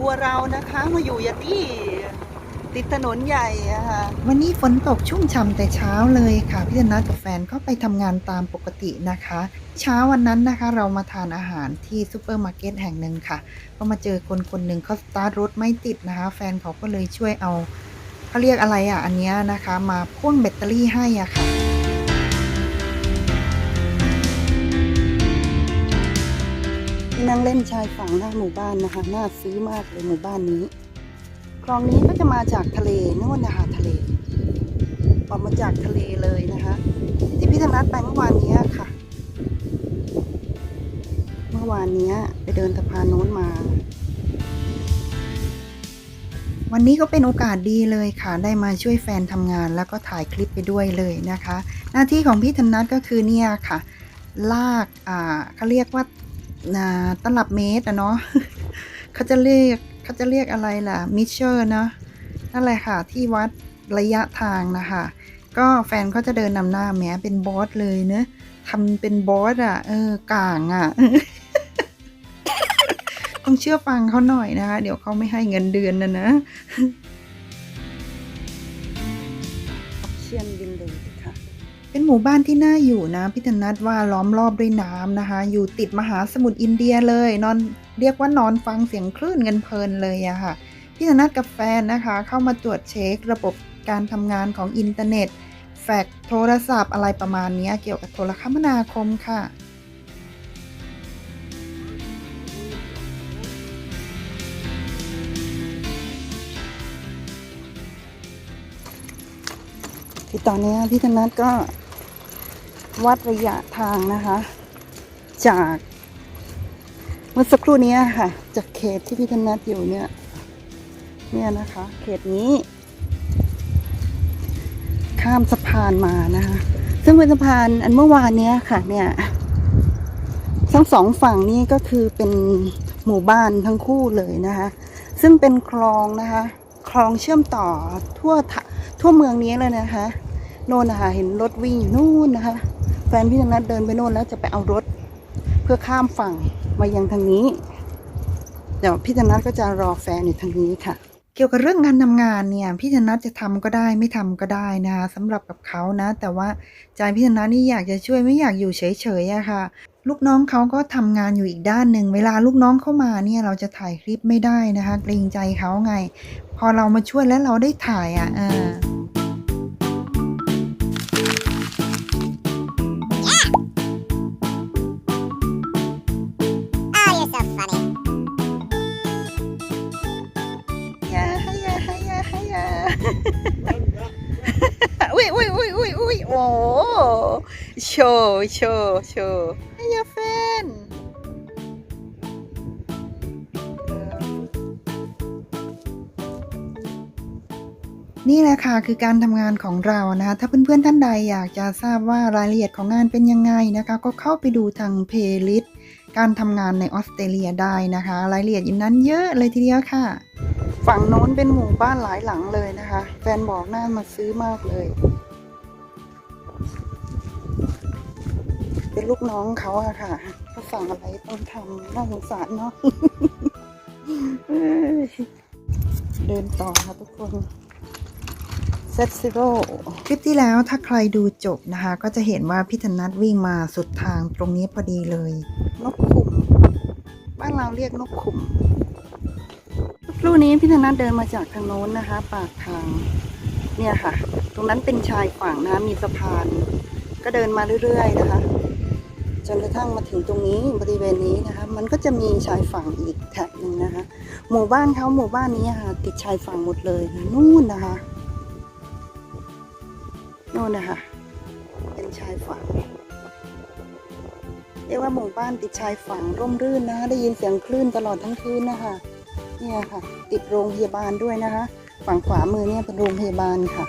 วัวเรานะคะมาอยู่อย่างนี้ติดถนนใหญ่อะค่ะ วันนี้ฝนตกชุ่มฉ่ำแต่เช้าเลยค่ะ พี่ธนัทกับแฟนก็ไปทำงานตามปกตินะคะ เช้าวันนั้นนะคะเรามาทานอาหารที่ซูเปอร์มาร์เก็ตแห่งหนึ่งค่ะ ก็มาเจอคนคนหนึ่งเขาสตาร์ทรถไม่ติดนะคะ แฟนเขาก็เลยช่วยเอาเขาเรียกอะไรอะอันนี้นะคะ มาพ่วงแบตเตอรี่ให้อะค่ะ งเล่นชายฝั่งหน้าหมู่บ้านนะคะน่าซื้อมากเลยหมู่บ้านนี้ คลองนี้ก็จะมาจากทะเลนู่นนะคะทะเลออกมาจากทะเลเลยนะคะที่พี่ธนัทไปเมื่อวานนี้ค่ะ เมื่อวานนี้ไปเดินสะพานโน้นมา วันนี้ก็เป็นโอกาสดีเลยค่ะ ได้มาช่วยแฟนทำงานแล้วก็ถ่ายคลิปไปด้วยเลยนะคะ หน้าที่ของพี่ธนัทก็คือเนี่ยค่ะ ลากอ่าเขาเรียกว่า อ่าตลับเมตรอะเนาะเขาจะเรียกเขาจะเรียกอะไรล่ะมิเชอร์นะนั่นแหละค่ะ ที่วัดระยะทางนะคะ ก็แฟนเขาจะเดินนำหน้าแหม้เป็นบอสเลยเนะทำเป็นบอสอะเออกลางอะต้องเชื่อฟังเขาหน่อยนะคะ เดี๋ยวเขาไม่ให้เงินเดือนนะนะเชียนวินเลยค่ะ เป็นหมู่บ้านที่น่าอยู่นะพี่ธนัทว่าล้อมรอบด้วยน้ำนะคะ อยู่ติดมหาสมุทรอินเดียเลย นอนเรียกว่านอนฟังเสียงคลื่นกันเพลินเลยอะค่ะ พี่ธนัทกับแฟนนะคะ เข้ามาตรวจเช็คระบบการทำงานของอินเทอร์เน็ต แฟกโทรศัพท์อะไรประมาณนี้เกี่ยวกับโทรคมนาคมค่ะคือตอนนี้พี่ธนัทก็ วัดระยะทางนะคะ จากเมื่อสักครู่นี้ค่ะ จากเขตที่พี่ธนัทอยู่เนี่ย เนี่ยนะคะ เขตนี้ ข้ามสะพานมานะคะ ซึ่งเป็นสะพานอันเมื่อวานเนี้ยค่ะ เนี่ยทั้งสองฝั่งนี้ก็คือเป็นหมู่บ้านทั้งคู่เลยนะคะ ซึ่งเป็นคลองนะคะ คลองเชื่อมต่อทั่วทะทั่วเมืองนี้เลยนะคะ โน่นนะคะเห็นรถวิ่งอยู่นู่นนะคะ แฟนพี่ธนัทเดินไปโน่นแล้วจะไปเอารถ เพื่อข้ามฝั่งมายังทางนี้ เดี๋ยวพี่ธนัทก็จะรอแฟนอยู่ทางนี้ค่ะ เกี่ยวกับเรื่องงานทำงานเนี่ยพี่ธนัทจะทำก็ได้ไม่ทำก็ได้นะคะสำหรับกับเขานะ แต่ว่าใจพี่ธนัทนี่อยากจะช่วยไม่อยากอยู่เฉยๆอะค่ะลูกน้องเขาก็ทำงานอยู่อีกด้านหนึ่ง เวลาลูกน้องเข้ามาเนี่ยเราจะถ่ายคลิปไม่ได้นะคะ เกรงใจเขาไง พอเรามาช่วยแล้วเราได้ถ่ายอะ อุ้ยอุ้ยอุ้ยอุ้ยอุ้ยโอ้โชว์โชว์โชว์ฮยาแฟนนี่แหละค่ะคือการทำงานของเรานะคะ ถ้าเพื่อนๆท่านใดอยากจะทราบว่ารายละเอียดของงานเป็นยังไงนะคะ ก็เข้าไปดูทางเพลย์ลิสต์การทำงานในออสเตรเลียได้นะคะ รายละเอียดอยู่นั้นเยอะเลยทีเดียวค่ะ ฝั่งโน้นเป็นหมู่บ้านหลายหลังเลยนะคะ แฟนบอกน่ามาซื้อมากเลย เป็นลูกน้องเขาอะค่ะเขาสั่งอะไรต้องทำน่าสงสารเนาะเดินต่อค่ะทุกคนเซตซิโร่คลิปที่แล้วถ้าใครดูจบนะคะ ก็จะเห็นว่าพี่ธนัทวิ่งมาสุดทางตรงนี้พอดีเลย นกขุม บ้านเราเรียกนกขุม ลูนี้พี่ธนัทเดินมาจากทางโน้นนะคะ ปากทางเนี่ยค่ะ ตรงนั้นเป็นชายฝั่งนะมีสะพาน ก็เดินมาเรื่อยๆนะคะ จนกระทั่งมาถึงตรงนี้บริเวณนี้นะคะ มันก็จะมีชายฝั่งอีกแถบหนึ่งนะคะ หมู่บ้านเขาหมู่บ้านนี้ค่ะ ติดชายฝั่งหมดเลยนะนู่นนะคะนู่นนะคะเป็นชายฝั่งเรียกว่าหมู่บ้านติดชายฝั่งร่มรื่นนะคะได้ยินเสียงคลื่นตลอดทั้งคืนนะคะ เนี่ยค่ะ ติดโรงพยาบาลด้วยนะคะ ฝั่งขวามือเนี่ยเป็นโรงพยาบาลค่ะ